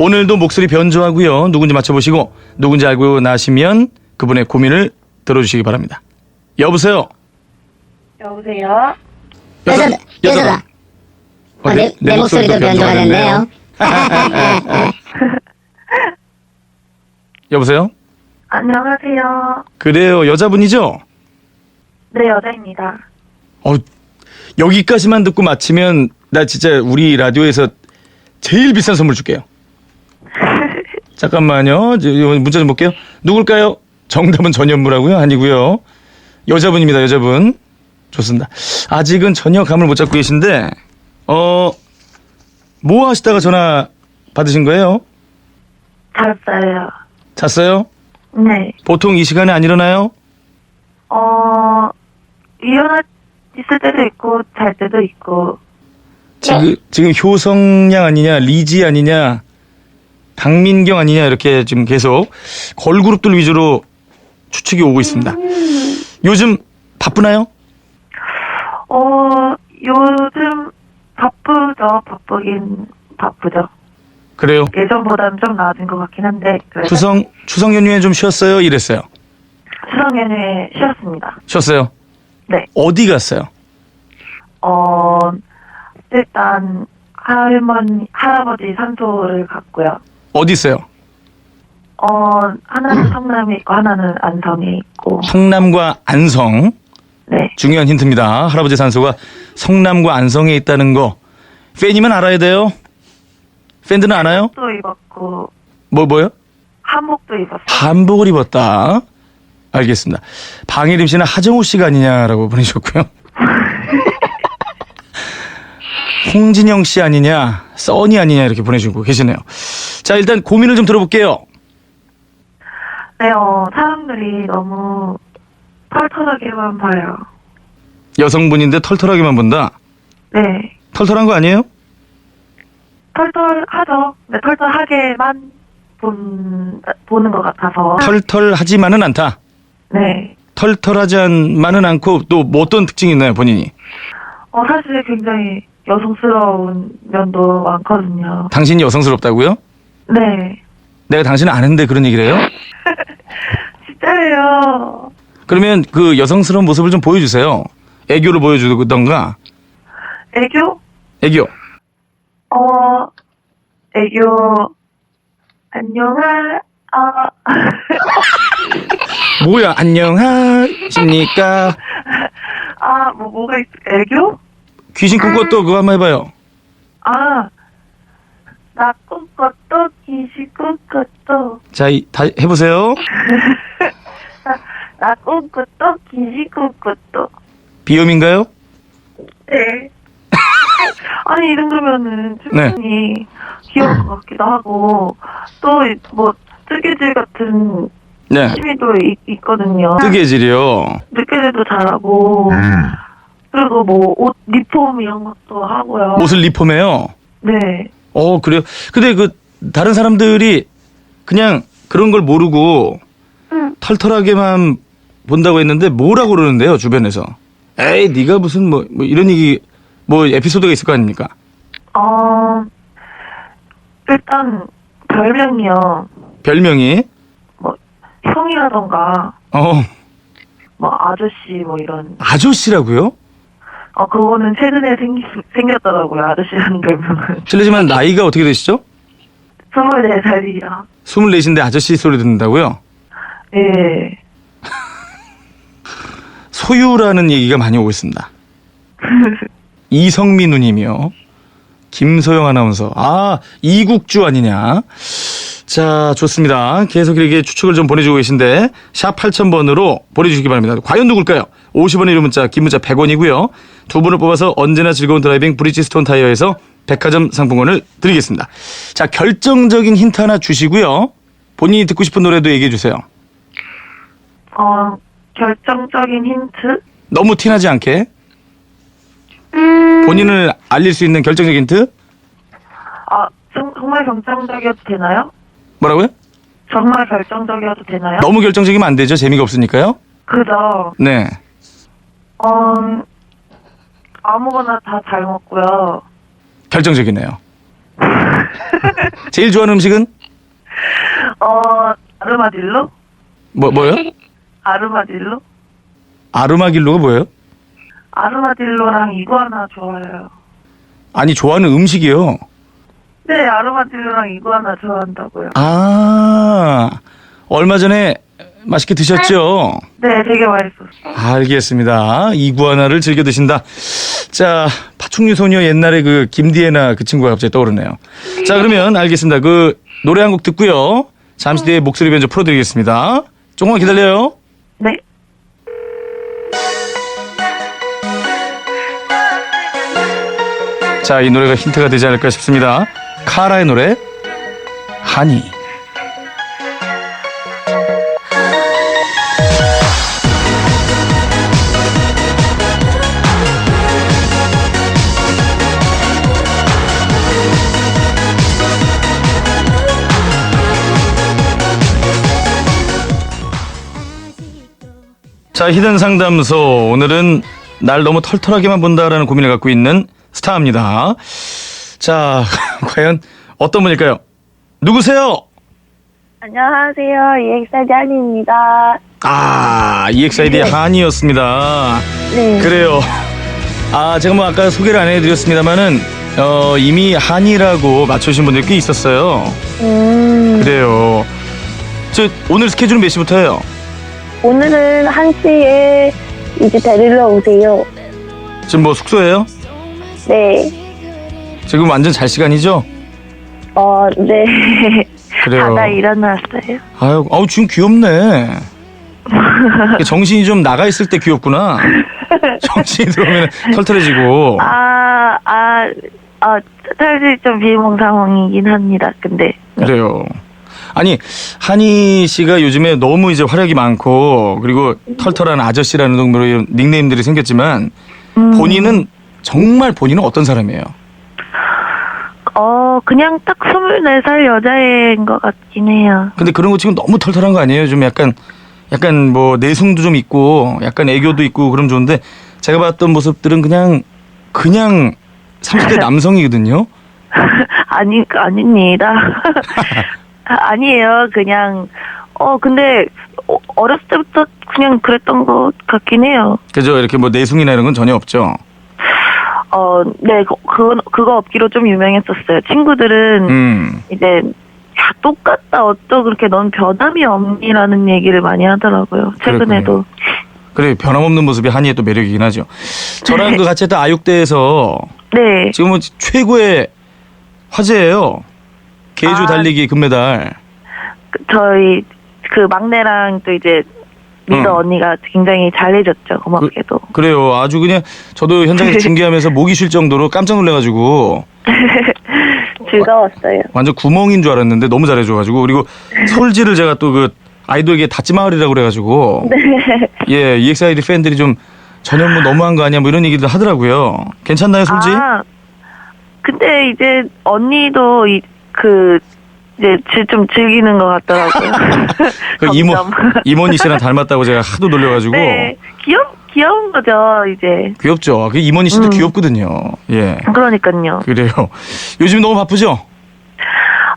오늘도 목소리 변조하고요. 누군지 맞춰보시고 누군지 알고 나시면 그분의 고민을 들어주시기 바랍니다. 여보세요. 여보세요? 여자다, 여자다. 어, 어, 내, 내 목소리도 변조가 됐네요. 여보세요. 안녕하세요. 그래요. 여자분이죠? 네, 여자입니다. 어, 여기까지만 듣고 마치면 나 진짜 우리 라디오에서 제일 비싼 선물 줄게요. 잠깐만요. 문자 좀 볼게요. 누굴까요? 정답은 전현무라고요? 아니고요. 여자분입니다. 여자분. 좋습니다. 아직은 전혀 감을 못 잡고 계신데 어, 뭐 하시다가 전화 받으신 거예요? 잘했어요. 잤어요? 네. 보통 이 시간에 안 일어나요? 어, 일어나 있을 때도 있고, 잘 때도 있고, 지금, 지금 효성양 아니냐, 리지 아니냐, 박민경 아니냐, 이렇게 지금 계속 걸그룹들 위주로 추측이 오고 있습니다. 요즘 바쁘나요? 어, 요즘 바쁘죠. 바쁘긴 바쁘죠. 그래요. 예전보다는 좀 나아진 것 같긴 한데, 그래도 추성, 추석 연휴에 좀 쉬었어요? 이랬어요. 수상 연휴에 쉬었습니다. 쉬었어요? 네. 어디 갔어요? 어, 일단, 할머니, 할아버지 산소를 갔고요. 어디 있어요? 어, 하나는 성남에 있고, 하나는 안성에 있고, 성남과 안성. 네. 중요한 힌트입니다. 할아버지 산소가 성남과 안성에 있다는 거. 팬이면 알아야 돼요. 팬들은 아나요? 또 입었고, 뭐, 뭐요? 한복도 입었어요. 한복을 입었다. 알겠습니다. 방혜림 씨는 하정우 씨가 아니냐라고 보내셨고요. 홍진영 씨 아니냐, 써니 아니냐 이렇게 보내주고 계시네요. 자, 일단 고민을 좀 들어볼게요. 네, 어, 사람들이 너무 털털하게만 봐요. 여성분인데 털털하게만 본다. 네. 털털한 거 아니에요? 털털하죠. 네, 털털하게만 본, 보는 것 같아서. 털털하지만은 않다. 네. 털털하지만은 않고 또 뭐 어떤 특징이 있나요, 본인이? 어, 사실 굉장히 여성스러운 면도 많거든요. 당신이 여성스럽다고요? 네. 내가 당신을 아는데 그런 얘기를 해요? 진짜예요. 그러면 그 여성스러운 모습을 좀 보여주세요. 애교를 보여주던가. 애교? 애교. 어, 애교. 안녕하, 아, 뭐야, 안녕하십니까? 아, 뭐, 뭐가 있, 애교? 귀신 꿈꿨도 그거 한번 해봐요. 아, 나 꿈꿨도, 기시 꿈꿨도, 자, 이, 다 해보세요. 나 꿈꿨도, 기시 꿈꿨도. 비염인가요? 네. 아니, 이 정도면은 충분히 귀여운 것 같기도 하고, 또, 뭐, 뜨개질 같은 네. 취미도 있, 있거든요. 뜨개질이요. 늦게질도 잘하고, 그리고 뭐, 옷, 리폼 이런 것도 하고요. 옷을 리폼해요. 네. 어, 그래요. 근데 그, 다른 사람들이 그냥 그런 걸 모르고 응. 털털하게만 본다고 했는데 뭐라고 그러는데요, 주변에서. 에이, 네가 무슨 뭐, 뭐 이런 얘기, 뭐 에피소드가 있을 거 아닙니까? 어, 일단, 별명이요. 별명이, 뭐, 형이라던가, 어, 뭐, 아저씨, 뭐, 이런. 아저씨라고요? 어, 그거는 최근에 생기, 생겼더라고요, 아저씨라는 별명은. 실례지만 나이가 어떻게 되시죠? 24살이요. 24인데 아저씨 소리 듣는다고요? 예. 소유라는 얘기가 많이 오고 있습니다. 이성민 누님이요. 김소영 아나운서. 아, 이국주 아니냐. 자, 좋습니다. 계속 이렇게 추측을 좀 보내주고 계신데, 샵 8000번으로 보내주시기 바랍니다. 과연 누굴까요? 50원의 1호 문자, 긴 문자 100원이고요. 두 분을 뽑아서 언제나 즐거운 드라이빙 브리지스톤 타이어에서 백화점 상품권을 드리겠습니다. 자, 결정적인 힌트 하나 주시고요. 본인이 듣고 싶은 노래도 얘기해 주세요. 어, 결정적인 힌트? 너무 티나지 않게. 본인을 알릴 수 있는 결정적인 힌트? 아, 정- 정말 결정적이어도 되나요? 뭐라고요? 정말 결정적이어도 되나요? 너무 결정적이면 안 되죠. 재미가 없으니까요. 그죠. 네. 어, 아무거나 다 잘 먹고요. 결정적이네요. 제일 좋아하는 음식은 어, 아르마딜로? 뭐 뭐요? 아르마딜로? 아르마길로가 뭐예요? 아르마딜로랑 이구아나 좋아해요. 아니 좋아하는 음식이요. 네, 아르마딜로랑 이구아나 좋아한다고요. 아 얼마 전에 맛있게 드셨죠? 네, 되게 맛있었어요. 알겠습니다. 이구아나를 즐겨 드신다. 자, 파충류 소녀 옛날에 그 김디에나 그 친구가 갑자기 떠오르네요. 자, 그러면 알겠습니다. 그 노래 한 곡 듣고요. 잠시 뒤에 목소리 변조 풀어드리겠습니다. 조금만 기다려요. 네. 자, 이 노래가 힌트가 되지 않을까 싶습니다. 카라의 노래 하니. 자, 히든 상담소. 오늘은 날 너무 털털하게만 본다라는 고민을 갖고 있는 스타입니다. 자, 과연 어떤 분일까요? 누구세요? 안녕하세요. EXID 한입니다. 아, EXID 한이었습니다. 네. 그래요. 아, 제가 뭐 아까 소개를 안 해드렸습니다만은, 어, 이미 한이라고 맞추신 분들 꽤 있었어요. 음, 그래요. 저, 오늘 스케줄은 몇 시부터예요? 오늘은 1시에 이제 데리러 오세요. 지금 뭐 숙소예요? 네. 지금 완전 잘 시간이죠? 어, 네. 그래요. 자다 일어났어요. 아유, 아우, 지금 귀엽네. 정신이 좀 나가 있을 때 귀엽구나. 정신이 들어오면 털털해지고. 아, 아, 아, 사실 좀 비몽사몽이긴 합니다. 근데 그래요. 아니, 한희 씨가 요즘에 너무 이제 활약이 많고, 그리고 털털한 아저씨라는 정도로 닉네임들이 생겼지만, 음, 본인은, 정말 본인은 어떤 사람이에요? 어, 그냥 딱 24살 여자애인 것 같긴 해요. 근데 그런 거 지금 너무 털털한 거 아니에요? 좀 약간, 약간 뭐 내숭도 좀 있고, 약간 애교도 있고, 그럼 좋은데, 제가 봤던 모습들은 그냥, 그냥 30대 남성이거든요? 아니, 아닙니다. 아니에요. 그냥, 어, 근데, 어, 어렸을 때부터 그냥 그랬던 것 같긴 해요. 그죠? 이렇게 뭐 내숭이나 이런 건 전혀 없죠? 어, 네, 그, 그거, 그거 없기로 좀 유명했었어요. 친구들은 음. 이제, 야, 똑같다. 어쩌 그렇게 넌 변함이 없니라는 얘기를 많이 하더라고요. 최근에도. 그래, 변함없는 모습이 한이의 또 매력이긴 하죠. 저랑 그 같이 했던 아육대에서 네. 지금은 최고의 화제예요. 계주 아. 달리기 금메달. 그, 저희, 그 막내랑 또 이제, 리더 응. 언니가 굉장히 잘해줬죠. 고맙게도. 그 래요. 아주 그냥 저도 현장에서 중계하면서 목이 쉴 정도로 깜짝 놀래가지고 즐거웠어요. 완전 구멍인 줄 알았는데 너무 잘해줘가지고 그리고 솔지를 제가 또 그 아이돌계 다찌마을이라고 그래가지고 예 EXID 팬들이 좀 전현 뭐 너무한 거 아니야 뭐 이런 얘기도 하더라고요. 괜찮나요 솔지? 아, 근데 이제 언니도 이, 그, 이제 지- 좀 즐기는 것 같더라고요. 그 이모 점점. 이모니 씨랑 닮았다고 제가 하도 놀려가지고 네. 귀여, 귀여운 거죠, 이제. 귀엽죠. 그 이모니 씨도 음. 귀엽거든요. 예 그러니까요. 그래요. 요즘 너무 바쁘죠?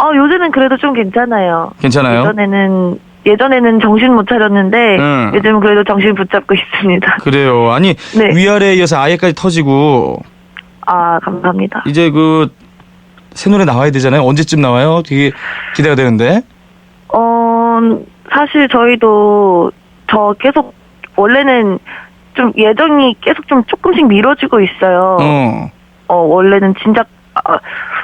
어, 요새는 그래도 좀 괜찮아요. 괜찮아요? 예전에는, 예전에는 정신 못 차렸는데, 응. 요즘은 그래도 정신 붙잡고 있습니다. 그래요. 아니 네. 위아래에 이어서 아예까지 터지고 아, 감사합니다. 이제 그 새 노래 나와야 되잖아요. 언제쯤 나와요? 되게 기대가 되는데. 어, 사실 저희도 저 계속, 원래는 좀 예정이 계속 좀 조금씩 미뤄지고 있어요. 어. 어, 원래는 진작 아,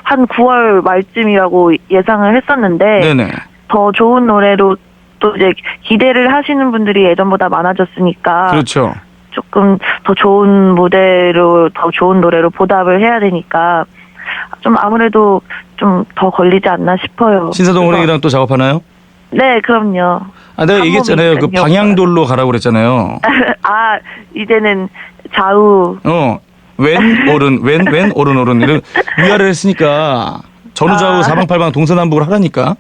한 9월 말쯤이라고 예상을 했었는데 네네. 더 좋은 노래로 또 이제 기대를 하시는 분들이 예전보다 많아졌으니까 그렇죠. 조금 더 좋은 무대로 더 좋은 노래로 보답을 해야 되니까 좀 아무래도 좀 더 걸리지 않나 싶어요. 신사동 호랭이랑 또 작업하나요? 네, 그럼요. 아, 내가 한 얘기했잖아요. 그. 방향돌로 가라고 그랬잖아요. 아, 이제는 좌우 어. 왼, 오른, 왼, 왼, 오른, 오른. 이런 위아래를 했으니까 전후좌우 아. 사방팔방 동서남북을 하라니까.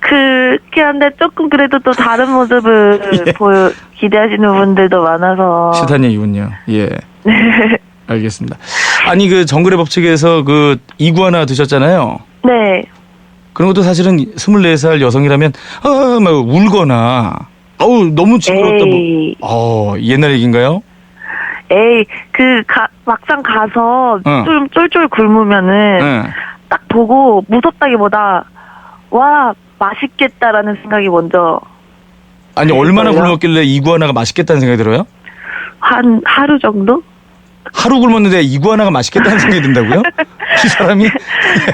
그렇게 한데 조금 그래도 또 다른 모습을 예. 보여 기대하시는 분들도 많아서 싫다는 얘기군요. 예. 알겠습니다. 아니, 그 정글의 법칙에서 그 이구아나 드셨잖아요. 네. 그런 것도 사실은 24살 여성이라면 아, 막 울거나 어우 너무 징그럽다 뭐. 에이, 어, 옛날 얘기인가요? 에이, 그, 가, 막상 가서 응. 좀 쫄쫄 굶으면은 응. 딱 보고 무섭다기보다 와, 맛있겠다라는 생각이 먼저 아니 얼마나? 굶었길래 이구아나가 맛있겠다는 생각이 들어요? 한 하루 정도? 하루 굶었는데 이구아나가 맛있겠다는 생각이 든다고요? 이 사람이?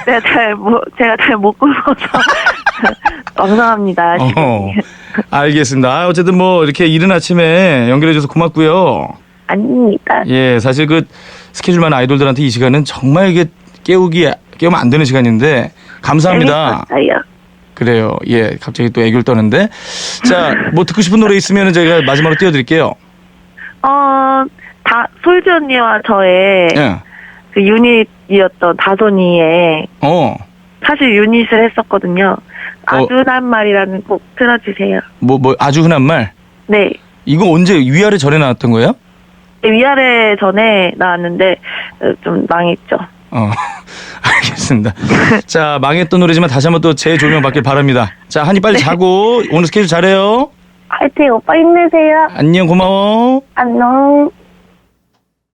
내가 잘, 뭐, 제가 잘 못 굶어서 왕성합니다. 어, 알겠습니다. 아, 어쨌든 뭐 이렇게 이른 아침에 연결해줘서 고맙고요. 아닙니다. 예, 사실 그 스케줄 많은 아이돌들한테 이 시간은 정말 이게 깨우기 깨우면 안 되는 시간인데 감사합니다. 재밌었어요. 그래요. 예, 갑자기 또 애교를 떠는데 자, 뭐 듣고 싶은 노래 있으면 저희가 마지막으로 띄워드릴게요. 어, 다, 솔지 언니와 저의 예, 그 유닛이었던 다소니의 어, 사실 유닛을 했었거든요. 아주 난 말이라는 곡 틀어주세요. 뭐 뭐 아주 흔한 말. 네. 이거 언제 위아래 전에 나왔던 거예요? 위아래 전에 나왔는데 어, 좀 망했죠. 어, 알겠습니다. 자, 망했던 노래지만 다시 한번 또 재조명 받길 바랍니다. 자, 한이 빨리 자고 오늘 스케줄 잘해요. 화이팅 오빠 힘내세요. 안녕, 고마워. 안녕.